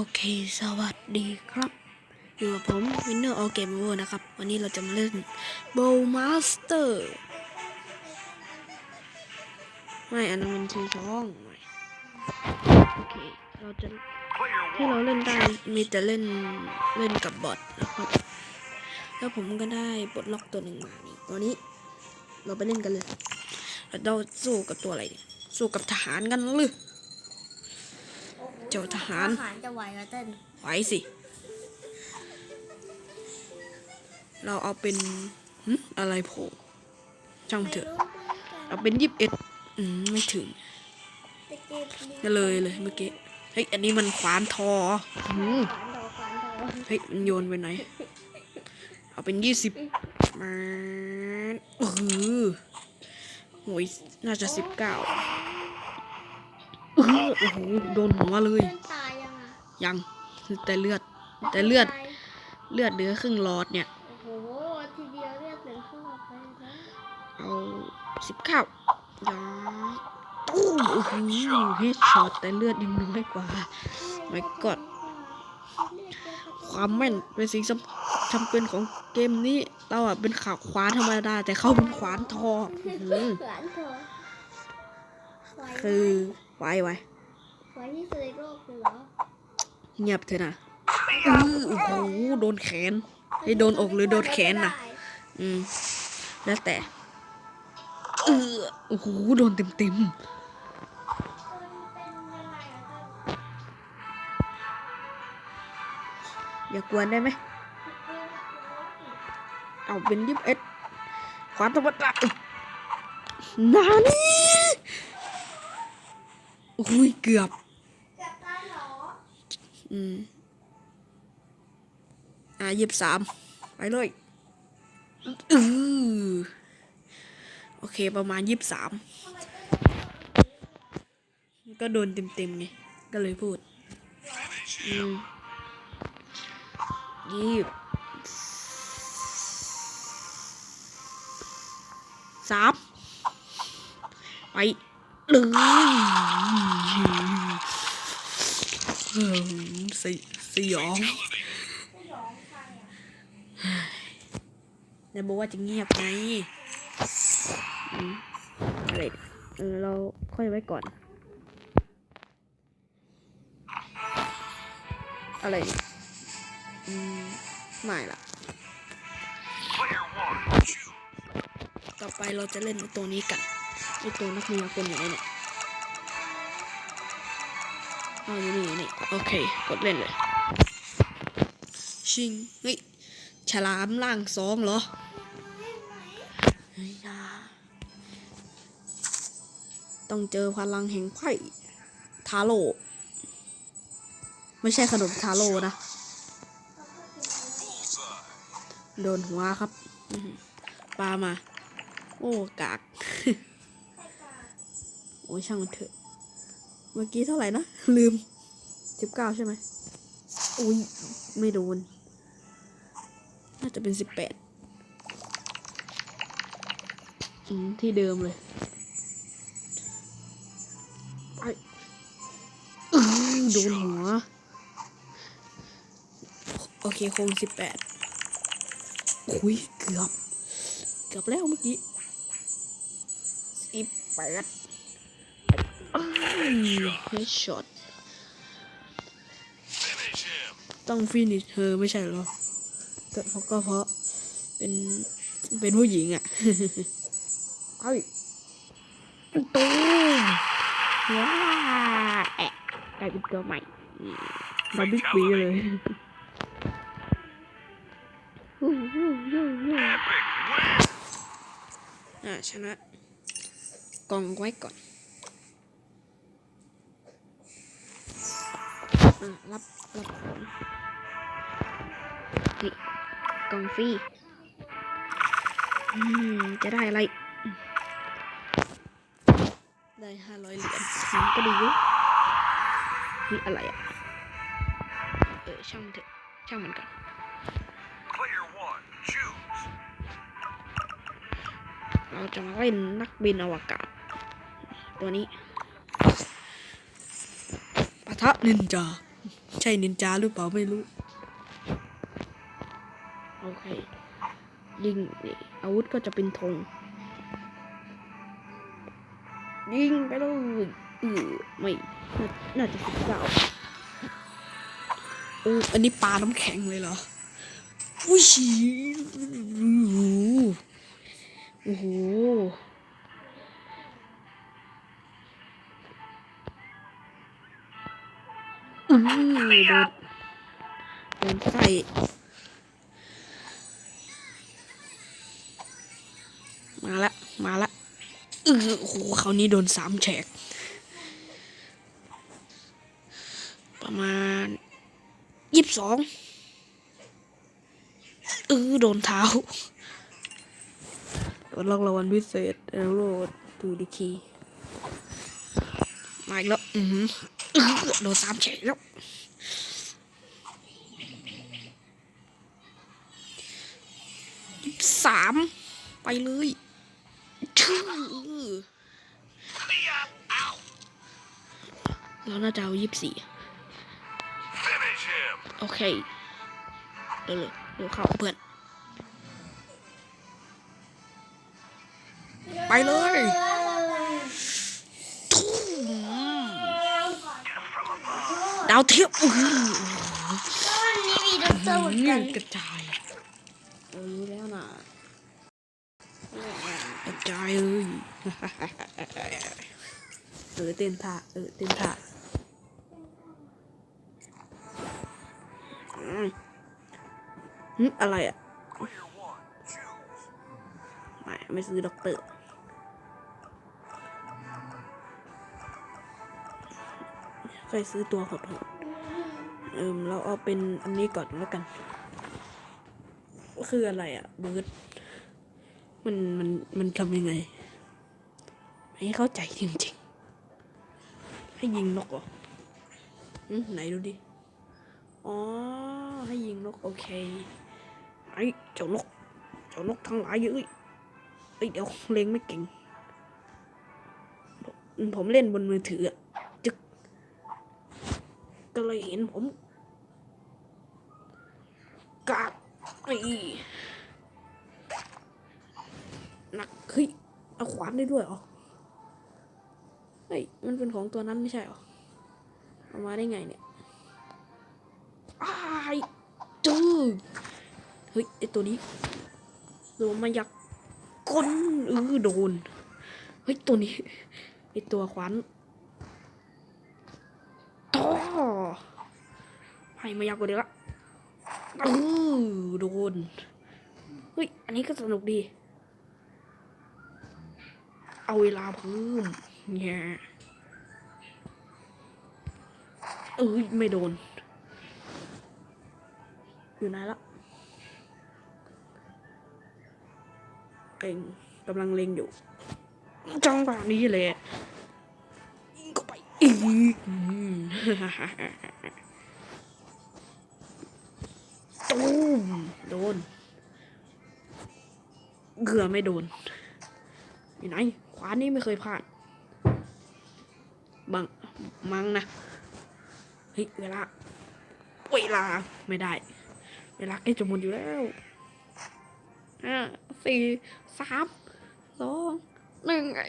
โอเค สวัสดีครับ อยู่กับผม Winner All Game Over นะครับ วันนี้เราจะมาเล่น Bow Master ไม่อันนั้นมันชื่อช่องไม่โอเค เราจะที่เราเล่นได้มีแต่เล่นเล่นกับบอทนะครับ แล้วผมก็ได้ปลดล็อกตัวหนึ่งมานี่ตัวนี้ เราไปเล่นกันเลย เราสู้กับตัวอะไร สู้กับทหารกันหรือ เจ้าทหาร ทหารจะไหวเหรอเต้นไหวสิ เราเอาเป็นหึอะไรโผล่ช่างเถอะ เอาเป็นยิบเอ็ดอืมไม่ถึงก็เลยเลยเมื่อกี้ เฮ้ย อันนี้มันขวานทออืมขวานดอกขวานดอกเฮ้ย มันโยนไปไหน เอาเป็นยี่สิบมาเออโหยน่าจะสิบเก้า โอ้โหโดนหัวเลยเต้นตายยังอะยังแต่เลือด แต่เลือดตายเลือดเหลือครึ่งหลอดเนี่ย โอ้โห ทีเดียวเรียกถึงข้างออกไปเลยนะเอาสิบเก้ายาตู้มโอ้โหเฮดช็อตแต่เลือดยังน้อยกว่า My God ความแม่นเป็นสิ่งสำจำเป็นของเกมนี้ เราอะเป็นข่าวขวานธรรมดา แต่เขาเป็นขวานทออื้อหือขวานเถอะไหวไหม คือไว้ไว้ไหวที่สุดในโลกเลยเหรอเงียบเถอะนะอื้อโอ้โหโดนแขนให้โดนอกหรือโดนแขนน่ะ อืมแล้วแต่เออโอ้โหโดนเต็มเต็มๆอย่ากวนได้ไหม เอาเป็นยิบเอ็ดขวานธรรมดานานี่ อุ้ยเกือบจับตายเหรอ อืม อะยิบสามไปเลยอือโอเค ประมาณยิบสามก็โดนเต็มๆไง ก็เลยพูด อืมยี่บสามไปเลยเอิ่ม สยสยองแล้วบอกว่าจะเงียบไงอะไรเออเราค่อยไว้ก่อน อะไรอืมไม่ละต่อไปเราจะเล่นตัวนี้กันไอตัวนักเรียนคนไหนเนี่ย อ๋ออยู่นี่อยู่นี่โอเค กดเล่นเลย ชิง เฮ้ย ฉลามล่างสองเหรอเฮ้ยนะต้องเจอพลังแห่งไพ่ทาโร่ไม่ใช่ขนมทาโร่นะ โดนหัวครับปลามา โอ้ กาก โอ้ช่างมันเถอะ มื่อกี้เท่าไหร่นะ ลืมสิบเก้าใช่ไหมอุ้ย ไม่โดน น่าจะเป็นสิบแปดอืมที่เดิมเลยไปอื้อโดนหัว โอเค คงสิบแปดอุ้ย เกือบ เกือบแล้วเมื่อกี้สิบแปด เฮดช็อตต้องฟินิชเธอไม่ใช่เหรอก็เพราะก็เพราะเป็นเป็นผู้หญิงอะเอาอีกตูมว้าแอะกลายเป็นตัวใหม่อืมมาบิ๊กปีเลยฮู้ฮู้ฮู้ฮู้อ่าชนะกองไว้ก่อน อ่ารับรับของนี่กองฟรีอืมจะได้อะไรอืมได้ห้าร้อยเหรียญอืมก็ดีอยู่นี่อะไรอะ เออช่างมันเถอะช่างมันก่อน Player one, choose. เราจะมาเล่นนักบินอวกาศ ตัวนี้ปะทะนินจา ใช่นินจาหรือเปล่าไม่รู้ โอเค ยิงนี่อาวุธก็จะเป็นธงยิงไปเลยเออไม่น่าน่าจะสิบเก้าโอ้อันนี้ปลาน้ำแข็งเลยเหรอ อุ้ยโอ้โห อืมโดนโดนใส่มาละ มาละเออโอ้โหคราวนี้โดนสามแฉก ประมาณยี่สิบสองเออโดนเท้าโดนรางวัลพิเศษเอลโรดตูดิคีมาอีกแล้ว อือ โดนสามแฉกแล้วสามไปเลยชื่อเราน่าจะเอายี่สิบสี่โอเคเร็วเลยเร็วเข้าเพื่อนไปเลยทุ่มดาวเทียบอื้อวันนี้มีด็อกเตอร์เหมือนกันกระจายรู้แล้วนะกระจายเลยเออเต้นท่าเออเต้นท่าอืมอะไรอะ ไม่ไม่ซื้อด็อกเตอร์ ใครซื้อตัวหดหดเอิมเราเอาเป็นอันนี้ก่อนแล้วกัน คืออะไรอะเบิร์ดมันมันมันทำยังไง ไม่เข้าใจจริงๆ ให้ยิงนกเหรออืมไหนดูดิ อ๋อ ให้ยิงนกโอเค ไอ้เจ้านก เจ้านกทั้งหลายเยอ้ยเอ้ยเดี๋ยวเล็งไม่เก่ง ผมผมเล่นบนมือถืออะ ก็เลยเห็นผมกากไอ้หนักเฮ้ยเอาขวานได้ด้วยเหรอเฮ้ยมันเป็นของตัวนั้นไม่ใช่เหรอเอามาได้ไงเนี่ยอ้ายจื้อเฮ้ยไอตัวนี้โดนมายักก้นเออโดนเฮ้ยตัวนี้ไอตัวขวาน ให้มายักกว่าเดียวละเออโดนเฮ้ย อันนี้ก็สนุกดี เอาเวลาเพิ่มเนี่ยเอ้ย ไม่โดน อยู่ไหนละเองกำลังเล็งอยู่จังหวะนี้แหละยิงเข้าไปอีกอืม ตูมโดนเกือไม่โดนอยู่ไหนขวานี่ไม่เคยพลาดบังมังนะเฮ้ยเวลาเวลาไม่ได้ เวลาใกล้จะหมดอยู่แล้วห้าสี่สามสองหนึ่งไอ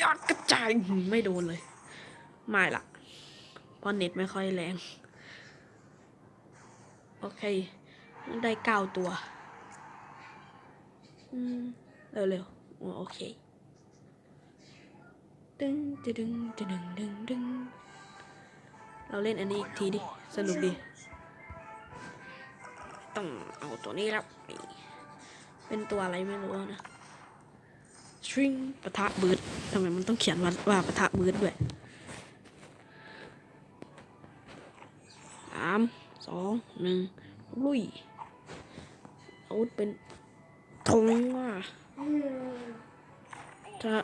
ยอดกระจายไม่โดนเลย ไม่ละเพราะเน็ตไม่ค่อยแรง โอเค ได้เก้าตัว อืม เร็วๆโอเค ดึงดึงดึงดึงดึงดึงเราเล่นอันนี้อีกทีดิ สนุกดี ต้องเอาตัวนี้แล้ว เป็นตัวอะไรไม่รู้นะชริงปะทะบืดทำไมมันต้องเขียนว่าว่าปะทะบืดด้วยสามสองหนึ่งลุย อาวุธเป็นธงว่ะถ้า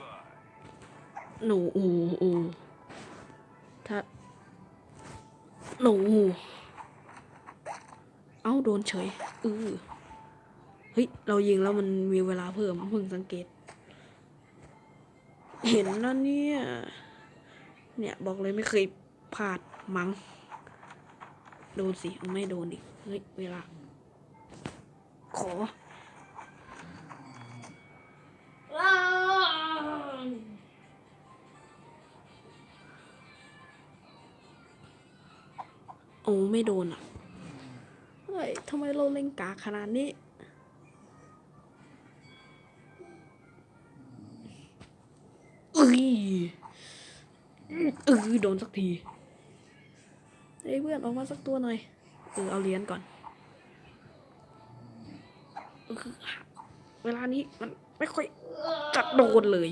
หนูอูอูถ้าหนูอูเอ้าโดนเฉยเออเฮ้ย เรายิงแล้วมันมีเวลาเพิ่มเพิ่งสังเกต เห็นแล้วเนี่ย เนี่ยบอกเลยไม่เคยพลาดมั้งโดนสิ ไม่โดนดิเฮ้ย เวลา ขอว้าวโอ้ไม่โดนอะ เฮ้ยทำไมเราเล่นกาขนาดนี้ เอ้ยเออโดนสักที เฮ้ยเพื่อนออกมาสักตัวหน่อย เออเอาเหรียญก่อน เออเวลานี้มันไม่ค่อยจะโดนเลย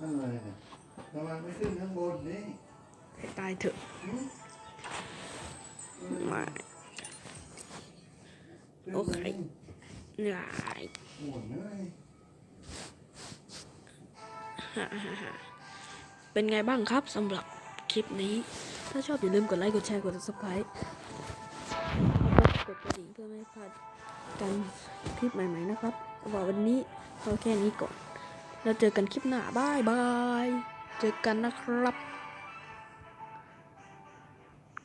อะไรเนี่ยทำไมไม่ขึ้นข้างบนนี่ให้ตายเถอะหืมไม่โอเคเหนื่อยโอ้ยเหนื่อยเป็นไงบ้างครับสำหรับคลิปนี้ ถ้าชอบอย่าลืมกดไลค์ กดแชร์ กด subscribe แล้วก็กดกระดิ่งเพื่อไม่ให้พลาด กันคลิปใหม่ๆนะครับว่าวันนี้เอาแค่นี้ก่อน แล้วเจอกันคลิปหน้าบายบาย เจอกันนะครับ